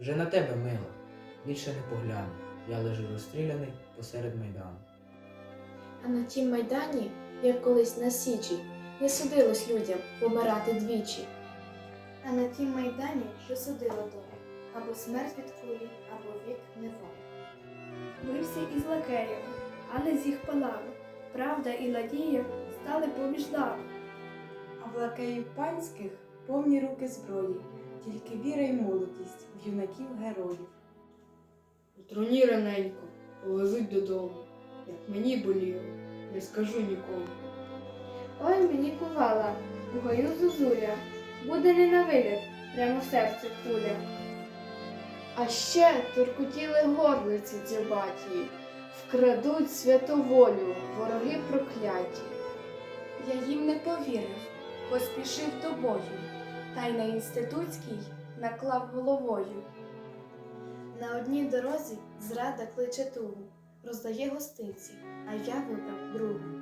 вже на тебе мила. Більше не погляну. Я лежу розстріляний посеред майдану. А на тім майдані, як колись на Січі, не судилось людям помирати двічі. А на тім майдані що судило доля, або смерть від кулі, або вік неволі. Бився із лакеями, але з їх палами. Правда і надія стали поміж нами. А в лакеїв панських повні руки зброї, тільки віра й молодість в юнаків героїв. У труні раненько повезуть додому. Як мені боліло, не скажу нікому. Ой мені кувала, у гаю зозуля, буде не на виліт, прямо в серце куля. А ще туркотіли горлиці дзьобаті, вкрадуть святоволю, вороги прокляті. Я їм не повірив, поспішив до бою, та й на інститутській наклав головою. На одній дорозі зрада кличе тугу, роздає гостинці, а я вибрав другу.